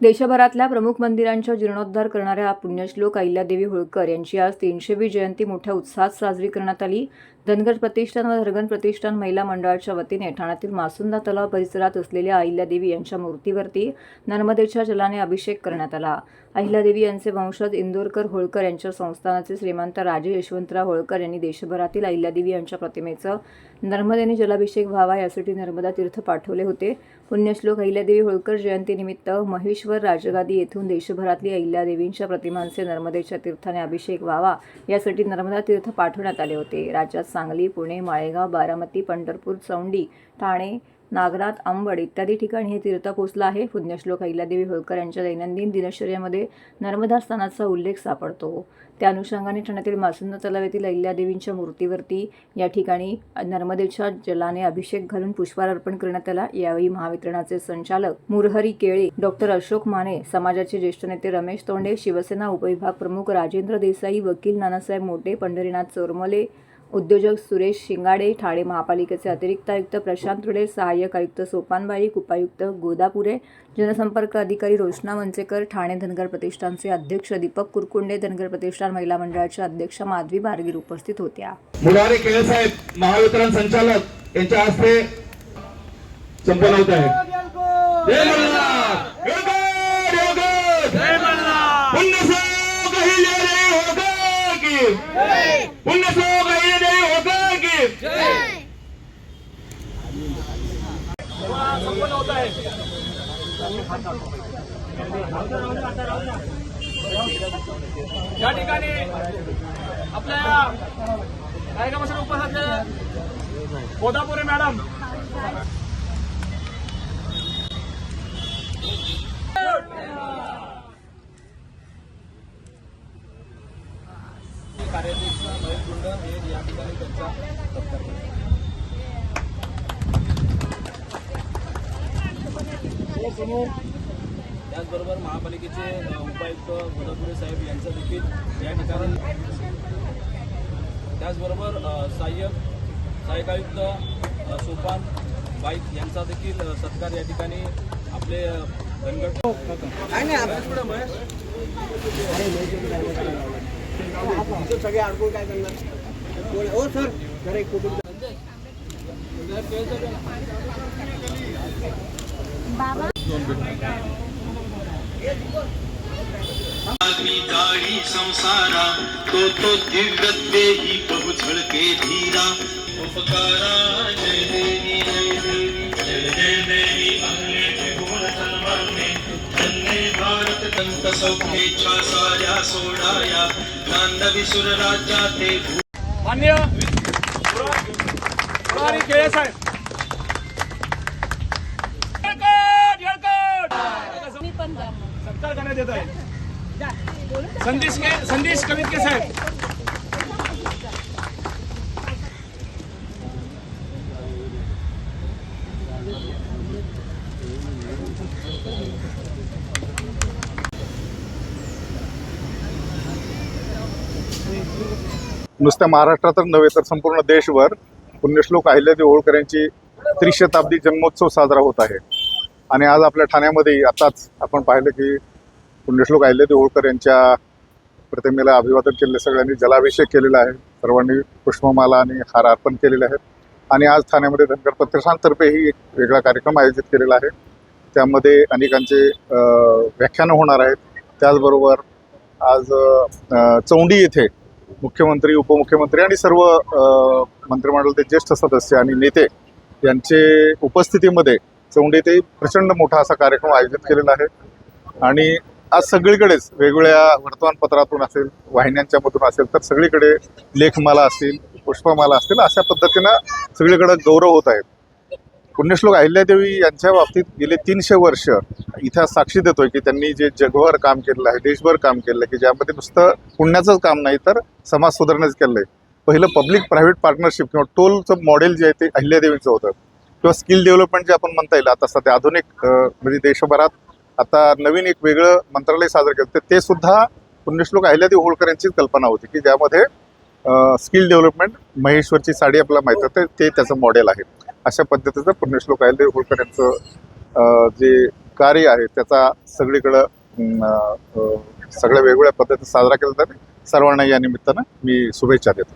देशभरातल्या प्रमुख मंदिरांचा जीर्णोद्धार करणाऱ्या पुण्यश्लोक अहिल्यादेवी होळकर यांची आज तीनशेवी जयंती मोठ्या उत्साहात साजरी करण्यात आली. धनगर प्रतिष्ठान व धरगण प्रतिष्ठान महिला मंडळाच्या वतीने ठाण्यातील मासुंदा तलाव परिसरात असलेल्या अहिल्यादेवी यांच्या मूर्तीवरती नर्मदेच्या जलाने अभिषेक करण्यात आला. अहिल्यादेवी यांचे वंशज इंदोरकर होळकर यांच्या संस्थानाचे श्रीमंत राजे यशवंतराव होळकर यांनी देशभरातील अहिल्यादेवी यांच्या प्रतिमेचं नर्मदेने जलाभिषेक व्हावा यासाठी नर्मदा तीर्थ पाठवले होते. पुण्यश्लोक अहिल्यादेवी होळकर जयंतीनिमित्त महेश्वर राजगादी येथून देशभरातली अहिल्यादेवींच्या प्रतिमांचे नर्मदेच्या तीर्थाने अभिषेक व्हावा यासाठी नर्मदा तीर्थ पाठवण्यात आले होते. राज्यात सांगली पुणे माळेगाव बारामती पंढरपूर चौंडी ठाणे नागनाथ अंबड इत्यादी ठिकाणी हे तीर्थ पोचलं आहे. पुण्यश्लोक अहिल्यादेवी होळकर यांच्या दैनंदिन दिनचर्यामध्ये नर्मदा स्थानाचा उल्लेख सापडतो. त्या अनुषंगाने ठाण्यातील मासुंद तलाव येथील अहिल्यादेवींच्या मूर्तीवरती या ठिकाणी नर्मदेच्या जलाने अभिषेक घालून पुष्पार अर्पण करण्यात आला. यावेळी महावितरणाचे संचालक मुरहरी केळे डॉक्टर अशोक माने समाजाचे ज्येष्ठ नेते रमेश तोंडे शिवसेना उपविभाग प्रमुख राजेंद्र देसाई वकील नानासाहेब मोटे पंढरीनाथ चोरमले उद्योजक सुरेश शिंगाडे ठाणे महापालिकेचे अतिरिक्त आयुक्त प्रशांत रुडे सहाय्यक आयुक्त सोपानबाई उपायुक्त गोदापुरे जनसंपर्क अधिकारी रोशना मंचेकर ठाणे धनगर प्रतिष्ठानचे अध्यक्ष दीपक कुरकुंडे धनगर प्रतिष्ठान महिला मंडळाच्या अध्यक्ष माधवी बारगीर उपस्थित होत्या. मुरारी केळेसाहेब महावितरण संचालक यांच्या हस्ते संपन्न होत आहे जय मल्हार योगद, योगद. पुण्यश्लोक अहिल्यादेवी होळकर की पुण्यश्लोक अहिल्यादेवी होळकर की या ठिकाणी आपल्या कार्यक्रमासाठी उपस्थित त्याचबरोबर महापालिकेचे उपायुक्त गोदापुरे साहेब यांचं देखील या ठिकाणी त्याचबरोबर सहाय्यक सहाय्यक आयुक्त अ, सोपान बाईक यांचा देखील सत्कार या ठिकाणी आपले अ, धनगट सगळे अडकून काय करणार? आदमी संसारा तो तो दिव्यत्वे ही। बहु झळके धीरा उपकारा जय देवी जय देवी जय जय देवी धन्य भारत सोडाया मान्य मुरारी केळे साहेब. सत्कार करण्यात येत आहे. संदेश के संदेश कवितके साहेब. नुसत्या महाराष्ट्रातच नव्हे तर संपूर्ण देशभर पुण्यश्लोक अहिल्यादेवी होळकर यांची त्रिशताब्दी जन्मोत्सव साजरा होत आहे. आणि आज आपल्या ठाण्यामध्ये आताच आपण पाहिलं की पुण्यश्लोक अहिल्यादेवी होळकर यांच्या प्रतिमेला अभिवादन केलेले सगळ्यांनी जलाभिषेक केलेला आहे. सर्वांनी पुष्पमाला आणि हार अर्पण केलेले आहेत. आणि आज ठाण्यामध्ये धनगर प्रतिष्ठानतर्फे एक वेगळा कार्यक्रम आयोजित केलेला आहे. त्यामध्ये अनेकांचे व्याख्यानं होणार आहेत. त्याचबरोबर आज चौंडी येथे मुख्यमंत्री उपमुख्यमंत्री आणि सर्व मंत्रिमंडळाचे ज्येष्ठ सदस्य आणि नेते यांचे उपस्थितीमध्ये चौंडे येथे प्रचंड मोठा असा कार्यक्रम आयोजित केलेला आहे. आणि आज सगळीकडेच वेगवेगळ्या वर्तमानपत्रातून असेल वाहिन्यांच्या मधून असेल तर सगळीकडे लेखमाला असतील पुष्पमाला असतील अशा पद्धतीनं सगळीकडे गौरव होत आहेत. पुण्यश्लोक अहिल्यादेवी यांच्या बाबतीत गेले तीनशे वर्ष इतिहास साक्षी देतोय की त्यांनी जे जगभर काम केलेलं आहे देशभर काम केलेलं आहे की ज्यामध्ये नुसतं पुण्याचंच काम नाही तर समाज सुधारण्याचं केलं आहे पहिलं पब्लिक प्रायव्हेट पार्टनरशिप किंवा टोलचं मॉडेल जे आहे ते अहिल्यादेवींचं होतं. किंवा स्किल डेव्हलपमेंट जे आपण म्हणता येईल आता सध्या आधुनिक म्हणजे देशभरात आता नवीन एक वेगळं मंत्रालय साजरं केलं तर ते सुद्धा पुण्यश्लोक अहिल्यादेवी होळकर यांचीच कल्पना होती की ज्यामध्ये स्किल डेव्हलपमेंट महेश्वरची साडी आपल्याला माहीत आहे ते त्याचं मॉडेल आहे. अशा पद्धतीचं पुण्यश्लोक आहे होळकर यांचं जे कार्य आहे त्याचा सगळीकडं सगळ्या वेगवेगळ्या पद्धतीने साजरा केला जाते. सर्वांना या निमित्तानं मी शुभेच्छा देतो.